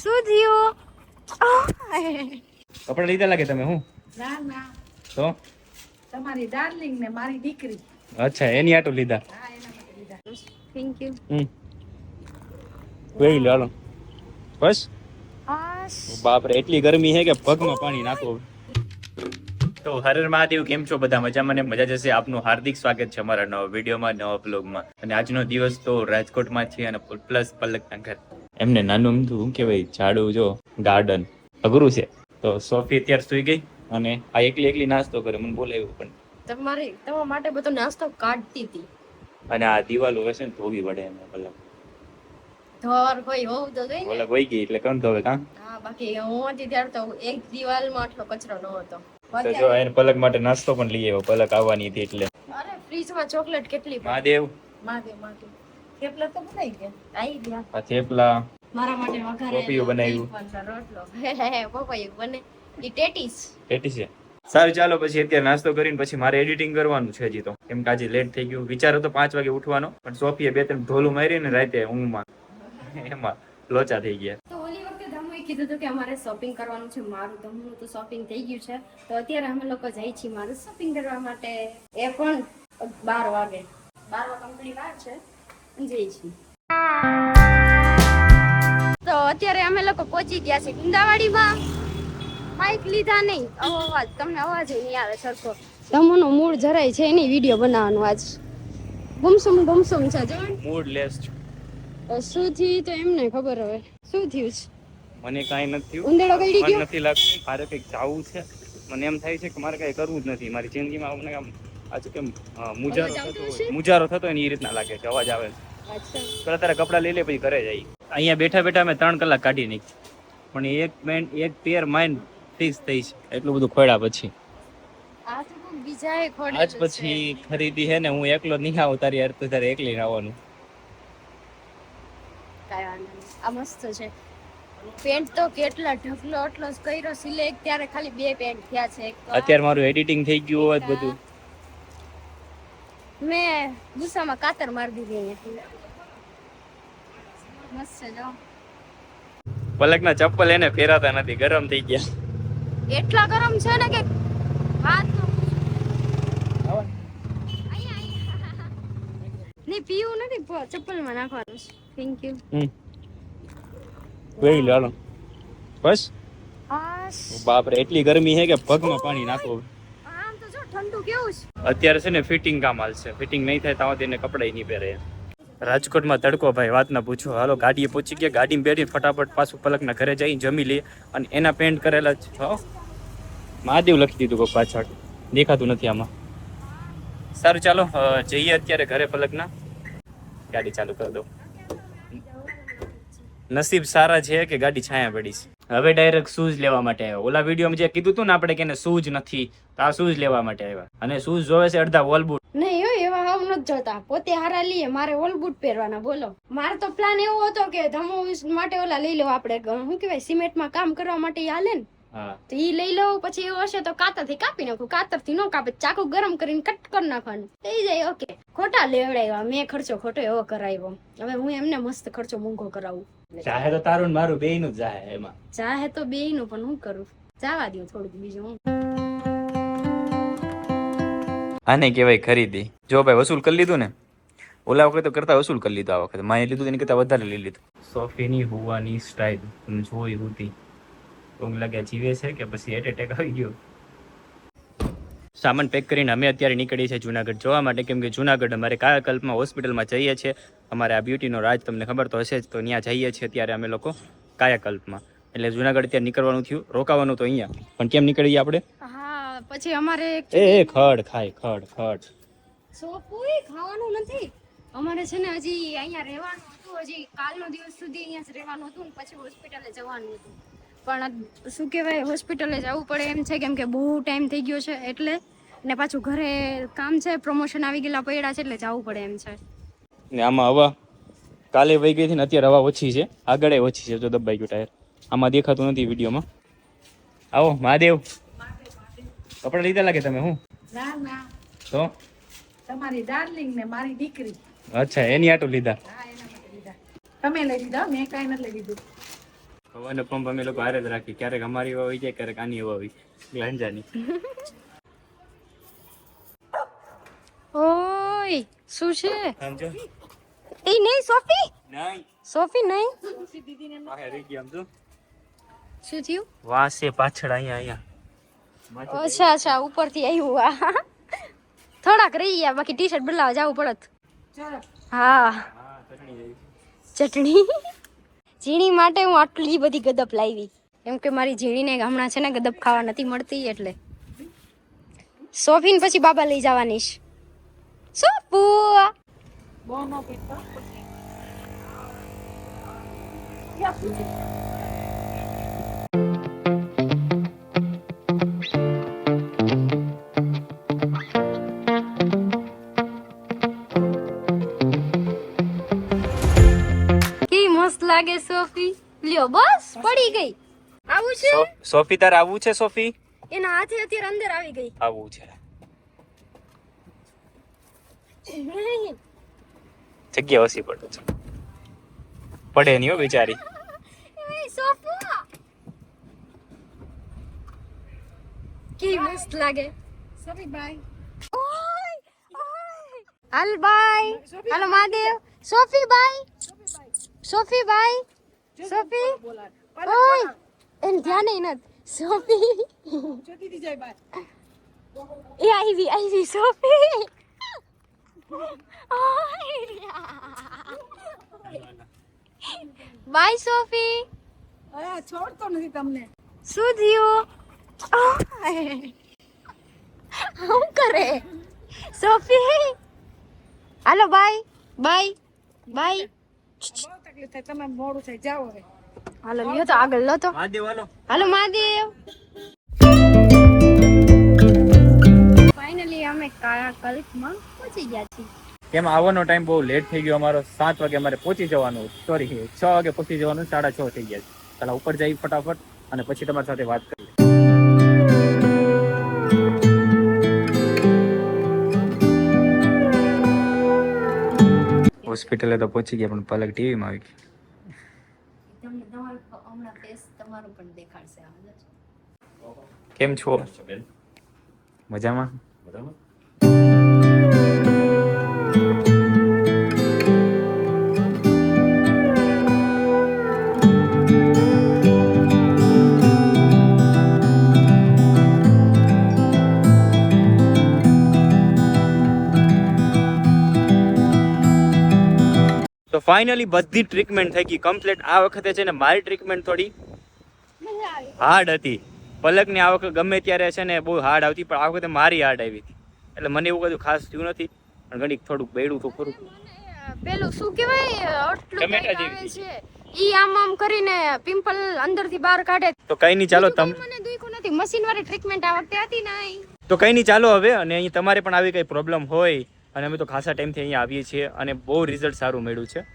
શું થયું? કપડા લીધા લાગે તમે હું? ના ના. તો? તમારી ડાર્લિંગ ને મારી દીકરી. અચ્છા એની આટો લીધા. હા એના માટે લીધા. થેન્ક યુ હમ. વેઈ લો બસ? બાપ બાપરે એટલી ગરમી છે કે પગમાં પાણી નાખો. તો હરર મહાદેવ કેમ છો બધા? મજામાં ને મજા જશે? આપનું હાર્દિક સ્વાગત છે અમારા નવા વિડીયોમાં નવા બ્લોગમાં અને આજનો દિવસ તો રાજકોટમાં છે અને પ્લસ પલકના ઘર. એમને નાનું અમથું શું કહેવાય ઝાડું જો ગાર્ડન અઘરું છે. તો સોફી અત્યારે સુઈ ગઈ અને આ એકલી એકલી નાસ્તો કરે મને બોલાવ્યું પણ. તમારે તમારા માટે બધો નાસ્તો કાઢતી હતી. અને આ દિવાલો હશે ને ધોવી પડે એમ ભલે. ધોર કોઈ હોવું તો જોઈએ ભલે પલક ગઈ એટલે કોણ ધોવે કાં? હા બાકી હું હતી ત્યારે તો એક દિવાલમાં આટલો કચરો ન હતો. તો જો એને પલક માટે નાસ્તો પણ લઈ આવ્યો પલક આવવાની હતી એટલે. અરે ફ્રીજમાં ચોકલેટ કેટલી મહાદેવ. મહાદેવ માગે થેપલા તો બનાવી ગયા. આવી ગયા. આ થેપલા મારા માટે વઘારે ટોપિયું બનાવ્યું. રોટલો હે હે હે બને. ઈ ટેટીસ. ટેટીસ છે. સારું ચાલો પછી અત્યારે નાસ્તો કરીને પછી મારે એડિટિંગ કરવાનું છે હજી તો. કેમ કે આજે લેટ થઈ ગયું. વિચાર હતો પાંચ વાગે ઉઠવાનો પણ સોફીએ બે ત્રણ ઢોલું મારી ને રાતે ઊંઘમાં. એમાં લોચા થઈ ગયા. તો ઓલી વખતે ધમુએ કીધું હતું કે અમારે શોપિંગ કરવાનું છે મારું ધમનું તો શોપિંગ થઈ ગયું છે. તો અત્યારે અમે લોકો જઈ છીએ મારું શોપિંગ કરવા માટે. એ પણ બાર વાગે. બાર વાગે કંપની વાર છે. તો અત્યારે અમે લોકો પહોંચી ગયા છીએ ગુંદાવાડીમાં. માઇક લીધા નહીં. અવાજ તમને અવાજ નહીં આવે સરખો. ધમુનો મૂળ જરાય છે એની વીડિયો બનાવવાનો આજ. ગુમસુમ ગુમસુમ છે જો. મૂડ લેસ શું થયું તો એમને ખબર હવે. શું થયું છે? મને કાંઈ નથી થયું. ઉંદેડો ગળી ગયો? નથી લાગતું મારે કંઈક જાવું છે. મને એમ થાય છે કે મારે કાંઈ કરવું જ નથી. મારી જિંદગીમાં મને આમ આજે કેમ મુજારો થતો મુજારો થતો હોય એ રીતના લાગે છે. અવાજ આવે છે. પેલા તારા કપડા લઈ લે પછી ઘરે જઈ અહીંયા બેઠા બેઠા અમે ત્રણ કલાક કાઢી નાખી પણ એક પેન્ટ એક પેર માઇન્ડ ફિક્સ થઈ છે. એટલું બધું ખોડા પછી. આજ પછી ખરીદી હે ને હું એકલો નહીં આવું તારી તું તારે એકલી આવવાનું. કાંઈ વાંધો નહીં. આ મસ્ત છે. પેન્ટ તો કેટલા ઢગલો એટલો કર્યો. સિલેક્ટ ત્યારે ખાલી બે પેન્ટ થયા છે. અત્યારે મારું એડિટિંગ થઈ ગયું હોત બધું. મેં ગુસ્સામાં કાતર મારી દીધી મસ્ત છે જો. પલકના ચપ્પલ એને પહેરાતા નથી ગરમ થઈ ગયા. એટલા ગરમ છે ને કે વાત ન. નહીં પીવું નથી ચપ્પલમાં નાખવાનું થેન્ક યુ લઈ લો હાલો. બસ? બાપ બાપરે એટલી ગરમી છે કે પગમાં પાણી નાખો. આમ તો જો ઠંડુ કેવું છે? અત્યારે છે ને ફિટિંગ કામ હાલશે ફિટિંગ નહીં થાય ત્યાં તેને કપડાય નહીં પહેરે. રાજકોટમાં તડકો ભાઈ વાત ના પૂછો. હાલો, ગાડીએ પહોંચી ગયા. ગાડીમાં બેઠી ફટાફટ પાછું પલકના ઘરે જઈ જમી લઈએ અને એના પેન્ટ કરેલા જ મહાદેવ લખી દીધું કોઈ પાછળ. દેખાતું નથી આમાં. સારું, ચાલો જઈએ અત્યારે ઘરે પલકના. ગાડી ચાલુ કરી દો નસીબ સારા છે કે ગાડી છાયા પડી છે? હવે ડાયરેક્ટ શૂઝ લેવા માટે આવ્યા. ઓલા વિડીયોમાં જે કીધું હતું ને આપણે કે શૂઝ નથી, તો આ શૂઝ લેવા માટે આવ્યા. અને શૂઝ જોવે છે અડધા વોલ બૂટ નહીં હો, એવા હમ નથી જોતા. પોતે હારા લઈએ, મારે ઓલ બૂટ પહેરવાના, બોલો. મારો તો પ્લાન એવો હતો કે ધમો માટે ઓલા લઈ લેવા આપણે. શું કહેવાય સિમેન્ટમાં કામ કરવા માટે હાલે ને? તો ઈ લઈ લઉં પછી એવું હશે તો કાતરથી કાપી નાખું. કાતરથી ન કાપે ચાકુ ગરમ કરીને કટ કરી નાખવાનું. થઈ જાય ઓકે ખોટા લેવડાવ્યા. મેં ખર્ચો ખોટો એવો કરાવ્યો. હવે હું એમને મસ્ત ખર્ચો મોંઘો કરાવું. ચાહે તો તારું મારું બેયનું જ જાહે એમાં. ચાહે તો બે નું પણ હું કરું? જવા દઉં થોડુંક બીજું હું. આને કહેવાય ખરીદી. જો ભાઈ વસૂલ કરી લીધું ને ઓલા વખતે કરતા વસૂલ કરી લીધું આ વખતે. માએ લીધું એની કરતા વધારે લઈ લીધું. સોફીની હોવાની સ્ટાઇલ તમે જોઈ હતી ઊંઘ લાગે જીવે છે કે પછી એટ એટેક આવી ગયો? સામાન પેક કરીને અમે અત્યારે નીકળીએ છીએ જુનાગઢ. જોવા માટે કેમ કે જુનાગઢ અમારે કાયાકલ્પમાં હોસ્પિટલમાં જઈએ છીએ. અમારે આ બ્યુટીનો રાજ તમને ખબર તો હશે જ તો ત્યાં જઈએ છીએ ત્યારે અમે લોકો કાયાકલ્પમાં. એટલે જુનાગઢ અત્યારે નીકળવાનું થયું રોકાવાનું તો અહીંયા. પણ કેમ નીકળીએ આપણે? હા પછી અમારે એ એ ખડ ખાય ખડ ખડ. સોપુય ખાવાનું નથી. અમારે છે ને હજી અહીંયા રહેવાનું હતું હજી કાલનો દિવસ સુધી અહીંયા જ રહેવાનું હતું ને પછી હોસ્પિટલે જવાનું હતું. પણ શું કહેવાય હોસ્પિટલે જવું પડે એમ છે કેમ કે બહુ ટાઈમ થઈ ગયો છે એટલે ને પાછું ઘરે કામ છે પ્રમોશન આવી ગયેલા પડ્યા છે એટલે જવું પડે એમ છે. ને આમાં હવા કાલે વહી ગઈ હતી ને અત્યારે હવા ઓછી છે આગળ ઓછી છે જો દબાઈ ગયું ટાયર આમાં દેખાતું નથી વિડીયોમાં આવો મહાદેવ. કપડા લીધા લાગે તમે હું? ના ના. તો? તમારી ડાર્લિંગ ને મારી દીકરી. અચ્છા એની આટો લીધા. હા એના માટે લીધા. તમે લઈ લીધા મેં કાંઈ નથી લઈ લીધું. પંપ અમે લોકો હારે જ રાખી ક્યારેક અમારી હવા હોય જાય ક્યારેક આની હવા હોય. ગાંજાની ઓય શું છે? સમજો એ નહીં સોફી? નહીં. સોફી નહીં? પાસે રહી ગયા સમજો શું થયું? વાહ છે પાછળ અહીંયા અહીંયા. અચ્છા અચ્છા ઉપરથી આવ્યું આ થોડાક રહી ગયા બાકી ટી શર્ટ બદલાવા જવું પડત. ચાલો. હા. હા ચટણી ચટણી? ઝીણી માટે હું આટલી બધી ગદપ લાવી. કેમ કે મારી ઝીણીને હમણાં છે ને ગદપ ખાવા નથી મળતી એટલે. સોફીન પછી બાબા લઈ જવાની છે. સોપુ બહુ ન પીતા. સોફી? લ્યો બસ પડી ગઈ. આવું છે? સોફી તાર આવું છે સોફી? એના હાથે અત્યારે અંદર આવી ગઈ. આવું છે. જગ્યા ઓછી પડે છે. પડે નહીં હો બિચારી. કેવી મસ્ત લાગે. સોફી બાય હાલ બાય હાલો Mahadev. Sophie bye Sophie bye Sophie? ઓય! એને ધ્યાન નથી સોફી. જતી દી જાય બાય એ આવી આવી સોફી. Bye Sophie. અરે છોડતો નથી તમને. શું થયું? શું કરે? સોફી. હાલો બાય. બાય. બાય. તકલીફ થાય તમે મોડું થાય. જાઓ હવે. હાલો લ્યો તો આગળ. લો તો. મહાદેવ હાલો. હાલો મહાદેવ. ફાઇનલી અમે કાળા કલ્પમાં પહોંચી ગયા છીએ. કેમ આવવાનો ટાઈમ બહુ લેટ થઈ ગયો. અમારો સાત વાગે અમારે પહોંચી જવાનું. સોરી છ વાગે પહોંચી જવાનું. સાડા છ થઈ ગયા છે. ચાલો ઉપર જઈ ફટાફટ અને પછી તમારી સાથે વાત કરીએ. હોસ્પિટલે તો પહોંચી ગયા પણ પલક ટીવીમાં આવી ગઈ. તમને હમણાં ફેસ તમારું પણ દેખાડશે કેમ છો? મજામાં તો ફાઇનલી બધી ટ્રીટમેન્ટ થઈ ગઈ. કમ્પ્લીટ આ વખતે છે ને મારી ટ્રીટમેન્ટ થોડી હાર્ડ હતી. પલકની આ વખતે ગમે ત્યારે છે ને બહુ હાર્ડ આવતી પણ આ વખતે મારી હાર્ડ આવી હતી. એટલે મને એવું બધું ખાસ થયું નથી. પણ ઘડીક થોડુંક બેડું તો ખરું. પેલું શું કહેવાય? આટલું આવે છે. ઈ આમ આમ કરીને પિમ્પલ અંદરથી બહાર કાઢે. તો કઈ નહીં ચાલો તમને મને દુખ્યું નથી. મશીન વાળી ટ્રીટમેન્ટ આ વખતે હતી નહીં. તો કઈ નહીં ચાલો હવે. અને અહીં તમારે પણ આવી કઈ પ્રોબ્લેમ હોય અને અમે તો ખાસા ટાઈમથી અહીંયા આવીએ છીએ અને બહુ રિઝલ્ટ સારું મળ્યું છે.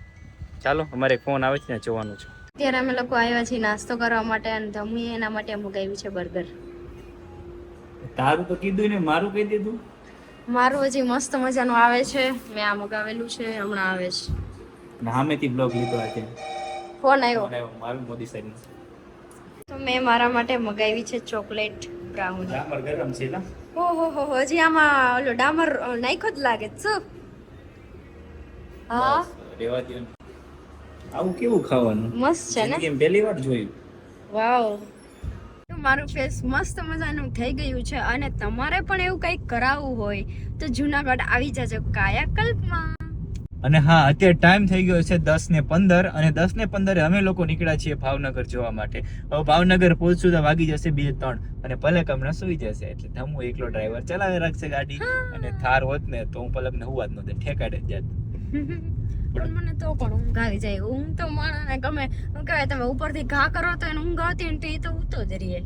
ચાલો અમારે ફોન આવે છે ને જોવાનું છે. અત્યારે અમે લોકો આવ્યા છીએ નાસ્તો કરવા માટે અને ધમીએ એના માટે મગાવ્યું છે બર્ગર. તારું તો કીધું ને મારું કહી દીધું. મારું હજી મસ્ત મજાનું આવે છે. મેં આ મગાવેલું છે હમણાં આવે છે. અને બ્લોગ લીધો આજે. ફોન આવ્યો. મારું મોદી સાહેબ તો મેં મારા માટે મગાવી છે ચોકલેટ બ્રાઉન. ડામર ગરમ છે ઓહો હો હો હજી આમાં ઓલો ડામર નાખ્યો જ લાગે છે. હા. રેવા. આવું કેવું ખાવાનું? મસ્ત છે ને? કેમ પહેલી વાર જોયું. વાવ. મારું ફેસ મસ્ત મજાનું થઈ ગયું છે અને તમારે પણ એવું કંઈક કરાવવું હોય તો જુનાગઢ આવી જજો કાયાકલ્પમાં. અને હા અત્યારે ટાઈમ થઈ ગયો છે દસ ને પંદર અને દસ ને પંદરે અમે લોકો નીકળ્યા છીએ ભાવનગર જોવા માટે. હવે ભાવનગર પહોંચશું તો વાગી જશે બે ત્રણ અને પલક હમણાં સુઈ જશે એટલે ધમુ એકલો ડ્રાઈવર ચલાવી રાખશે ગાડી અને થાર હોત ને તો હું પલકને હું વાત નહોતે ઠેકાડે જ જાત. પણ મને તો પણ ઊંઘ આવી જાય. ઊંઘ તો માણસને ગમે. શું કહેવાય તમે ઉપરથી ઘા કરો તો એને ઊંઘ આવતી હોય ને તો એ તો ઉતો જ રહીએ.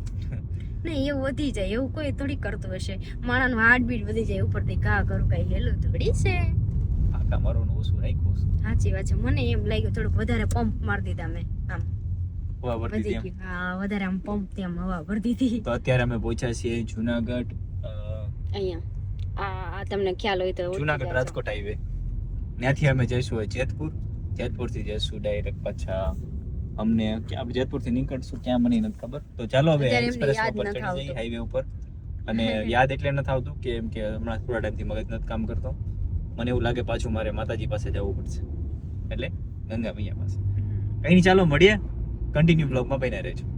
નહીં એવું વધી જાય. એવું કોઈ થોડી કરતું હશે. માણસનું હાર્ટ બીટ વધી જાય. ઉપરથી ઘા કરું કઈ હેલું થોડી છે. આકા મારોનું ઓછું રાખ્યું છે. સાચી વાત છે. મને એમ લાગ્યું થોડુંક વધારે પંપ મારી દીધા મેં. આમ હવા ભરતી હતી હા વધારે આમ પંપ તેમ હવા ભરી દીધી તો અત્યારે અમે પહોંચ્યા છીએ જુનાગઢ અહીંયા. આ આ તમને ખ્યાલ હોય તો જુનાગઢ રાજકોટ હાઈવે ત્યાંથી અમે જઈશું જેતપુર. જેતપુરથી જઈશું ડાયરેક્ટ પાછા અમને આપણે જેતપુરથી નીકળશું ક્યાં મને નથી ખબર. તો ચાલો હવે એક્સપ્રેસ ઉપર ચડી જઈએ હાઈવે ઉપર. અને યાદ એટલે નથી આવતું કે એમ કે હમણાં થોડા ટાઈમથી મગજ નથી કામ કરતો. મને એવું લાગે પાછું મારે માતાજી પાસે જવું પડશે. એટલે ગંગા મૈયા પાસે. કઈ નહીં ચાલો મળીએ. કન્ટિન્યુ બ્લોગમાં બન્યા રહેજો.